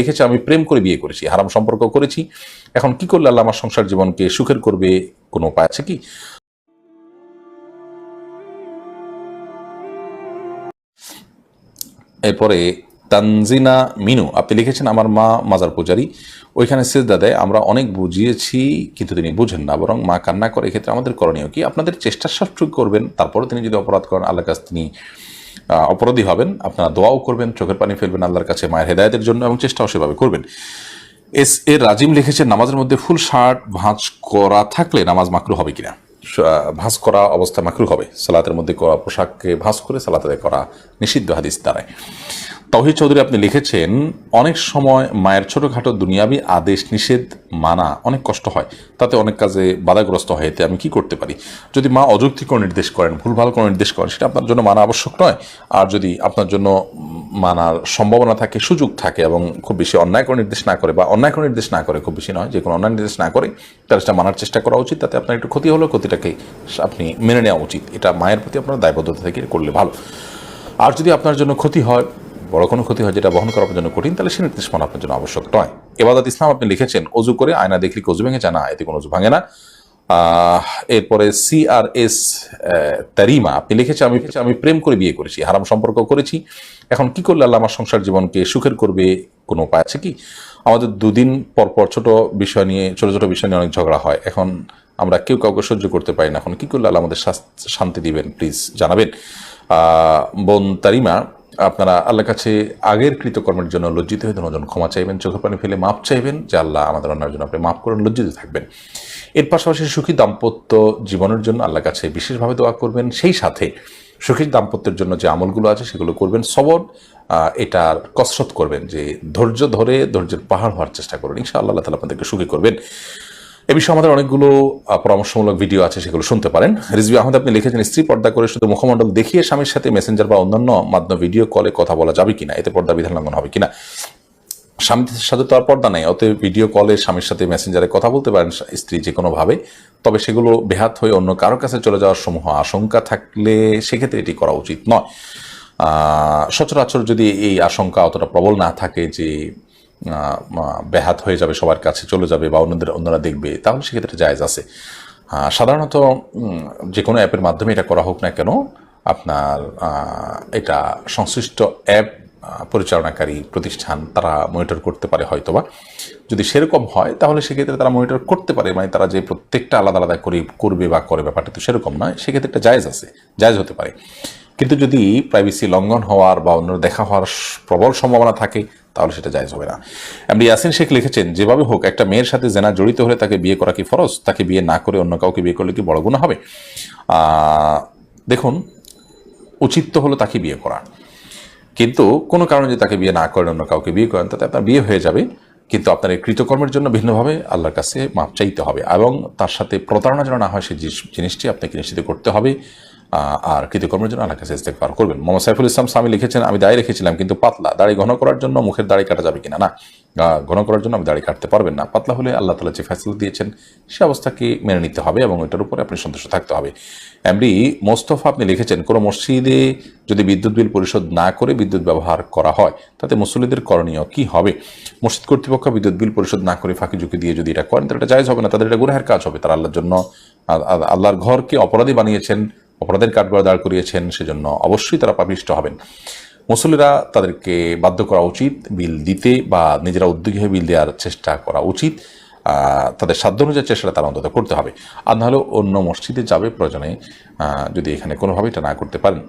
লিখেছে আমি প্রেম করে বিয়ে করেছি, হারাম সম্পর্ক করেছি। এখন কি করলে আল্লাহ আমার সংসার জীবনকে সুখের করবে, কোনো উপায় আছে কি? এরপরে, তানজিনা মিনু, আপনি লিখেছেন, আমার মা মাজার পূজারি। ওইখানে সেজদা দেয়, আমরা অনেক বুঝিয়েছি, কিন্তু তিনি বুঝেন না, বরং মা কান্না করে। এক্ষেত্রে আমাদের করণীয় কি? আপনাদের চেষ্টা সবটুকু করবেন, তারপরে তিনি যদি অপরাধ করেন, আল্লাহর কাছে তিনি অপরাধী হবেন, আপনারা দোয়াও করবেন, চোখের পানি ফেলবেন, আল্লাহর কাছে মায়ের হেদায়তের জন্য এবং চেষ্টাও সেভাবে করবেন। এস এ রাজিম লিখেছেন, নামাজের মধ্যে ফুল শার্ট, ভাঁজ করা থাকলে নামাজ মাকরু হবে কিনা? ভাঁজ করা অবস্থা মাকরু হবে। সালাতের মধ্যে করা পোশাককে ভাঁজ করে সালাতে করা নিষিদ্ধ হাদিস দ্বারায় তহিদ চৌধুরী আপনি লিখেছেন, অনেক সময় মায়ের ছোটোখাটো দুনিয়াবি আদেশ নিষেধ মানা অনেক কষ্ট হয়। তাতে অনেক কাজে বাধাগ্রস্ত হয়, এতে আমি কি করতে পারি? যদি মা অযৌক্তিক কোনো নির্দেশ করেন, ভুলভাল কোনো নির্দেশ করেন, সেটা আপনার জন্য মানা আবশ্যক নয়। আর যদি আপনার জন্য মানার সম্ভাবনা থাকে, সুযোগ থাকে এবং খুব বেশি অন্যায় কোনো নির্দেশ না করে বা অন্যায় কোনো নির্দেশ না করে, খুব বেশি নয়, যে কোনো অন্যায় নির্দেশ না করে, তাহলে সেটা মানার চেষ্টা করা উচিত। তাতে আপনার একটু ক্ষতি হলেও ক্ষতিটাকে আপনি মেনে নেওয়া উচিত। এটা মায়ের প্রতি আপনার দায়বদ্ধতা থেকে করলে ভালো। আর যদি আপনার জন্য ক্ষতি হয় বড় কোনো ক্ষতি হয় যেটা বহন করা আপনার জন্য কঠিন, তাহলে সে নির্দেশ মানা আপনার জন্য আবশ্যক নয়। এবাদত ইসলাম আপনি লিখেছেন, অজু করে আয়না দেখলে অজু ভেঙে জানা এতে কোনো অজু ভাঙে না। এরপরে সি আর এস তারিমা, আপনি লিখেছেন, আমি আমি প্রেম করে বিয়ে করেছি, হারাম সম্পর্ক করেছি। এখন কি করলে আল্লাহ আমার সংসার জীবনকে সুখের করবে? কোনো উপায় আছে কি? আমাদের দুদিন পর পর ছোট বিষয় নিয়ে, ছোট ছোট বিষয় নিয়ে অনেক ঝগড়া হয়। এখন আমরা কেউ কাউকে সহ্য করতে পারি না। এখন কি করলে আল্লাহ আমাদের শান্তি দিবেন প্লিজ জানাবেন। বোন তারিমা আপনারা আল্লাহর কাছে আগের কৃতকর্মের জন্য লজ্জিত হয়ে ধন্যজন ক্ষমা চাইবেন, চোখের পানি ফেলে মাপ চাইবেন যে আল্লাহ আমাদের অন্যার জন্য আপনি মাফ করেন লজ্জিত থাকবেন। এর পাশাপাশি সুখী দাম্পত্য জীবনের জন্য আল্লাহর কাছে বিশেষভাবে দোয়া করবেন। সেই সাথে সুখী দাম্পত্যের জন্য যে আমলগুলো আছে সেগুলো করবেন, সবর এটার কসরত করবেন যে ধৈর্য ধরে ধৈর্যের পাহাড় হওয়ার চেষ্টা করবেন ইনশাআল্লাহ আল্লাহ তালা আপনাদেরকে সুখী করবেন। এ বিষয়ে আমাদের অনেকগুলো পরামর্শমূলক ভিডিও আছে, সেগুলো শুনতে পারেন। রিজভি আহমদ, আপনি লিখেছেন, স্ত্রী পর্দা করে শুধু মুখমণ্ডল দেখিয়ে স্বামীর সাথে মেসেঞ্জার বা অন্যান্য মাধ্যমে ভিডিও কলে কথা বলা যাবে কিনা? এতে পর্দা বিধান লঙ্ঘন হবে কিনা? স্বামীর সাথে তো আর পর্দা নাই, অতএব ভিডিও কলে স্বামীর সাথে মেসেঞ্জারে কথা বলতে পারেন স্ত্রী যে কোনোভাবে তবে সেগুলো বেহাত হয়ে অন্য কারও কাছে চলে যাওয়ার সমূহ আশঙ্কা থাকলে সেক্ষেত্রে এটি করা উচিত নয়। সচরাচর যদি এই আশঙ্কা অতটা প্রবল না থাকে যে ব্যাহাত হয়ে যাবে, সবার কাছে চলে যাবে বা অন্যদের, অন্যরা দেখবে, তাহলে সেক্ষেত্রে জায়জ আছে। সাধারণত যে কোনো অ্যাপের মাধ্যমে এটা করা হোক না কেন, আপনার এটা সংশ্লিষ্ট অ্যাপ পরিচালনাকারী প্রতিষ্ঠান, তারা মনিটর করতে পারে হয়তোবা। যদি সেরকম হয়, তাহলে সেক্ষেত্রে তারা মনিটর করতে পারে মানে তারা যে প্রত্যেকটা আলাদা আলাদা করে করবে বা করে, ব্যাপারটা তো সেরকম নয়, সেক্ষেত্রে একটা জায়েজ আছে, জায়জ হতে পারে। কিন্তু যদি প্রাইভেসি লঙ্ঘন হওয়ার বা অন্য দেখা হওয়ার প্রবল সম্ভাবনা থাকে তাহলে সেটা জায়েজ হবে না। এমনি ইয়াসিন শেখ লিখেছেন, যেভাবে হোক, একটা মেয়ের সাথে জেনা জড়িত হলে তাকে বিয়ে করা কি ফরজ? তাকে বিয়ে না করে অন্য কাউকে বিয়ে করলে কি বড় গুণা হবে? দেখুন, উচিত তো হলো তাকে বিয়ে করা। কিন্তু কোনো কারণে যদি তাকে বিয়ে না করেন অন্য কাউকে বিয়ে করেন, তাতে আপনার বিয়ে হয়ে যাবে। কিন্তু আপনার এই কৃতকর্মের জন্য ভিন্নভাবে আল্লাহর কাছে মাপ চাইতে হবে এবং তার সাথে প্রতারণা যেন না হয় সেই জিনিসটি আপনাকে নিশ্চিত করতে হবে। আর কৃতকর্মের জন্য আল্লাহর কাছে ইস্তেকবার করবেন। মোহাম্মদ সাইফুল ইসলাম স্বামী লিখেছেন, আমি দাড়ি রেখেছিলাম, কিন্তু পাতলা। দাড়ি ঘন করার জন্য মুখের দাড়ি কাটা যাবে কিনা? না ঘন করার জন্য আমি দাড়ি কাটতে পারবেন না। পাতলা হলে আল্লাহ তালা যে ফ্যাসিলিটি দিয়েছেন, সে অবস্থাকে মেনে নিতে হবে এবং এটার উপরে আপনি সন্তুষ্ট থাকতে হবে। এমনি মোস্তফা আপনি লিখেছেন, কোনো মসজিদে যদি বিদ্যুৎ বিল পরিশোধ না করে বিদ্যুৎ ব্যবহার করা হয়, তাতে মুসল্লিদের করণীয় কি হবে? মসজিদ কর্তৃপক্ষ বিদ্যুৎ বিল পরিশোধ না করে ফাঁকি ঝুঁকি দিয়ে যদি এটা করেন, তাহলে এটা জায়জ হবে না। তাদের এটা গুনাহের কাজ হবে। তারা আল্লাহর জন্য আল্লাহর ঘরকে অপরাধী বানিয়েছেন অপরাধের কাঠগড়া দাঁড় করিয়েছেন সেজন্য অবশ্যই তারা পাপিষ্ট হবেন। মুসল্লিরা তাদেরকে বাধ্য করা উচিত, বিল দিতে বা নিজেরা উদ্যোগী হয়ে বিল দেওয়ার চেষ্টা করা উচিত। তাদের সাধ্য অনুযায়ী চেষ্টাটা তারা অন্তত করতে হবে। আর নাহলে অন্য মসজিদে যাবে প্রয়োজনে যদি এখানে কোনোভাবে এটা না করতে পারেন।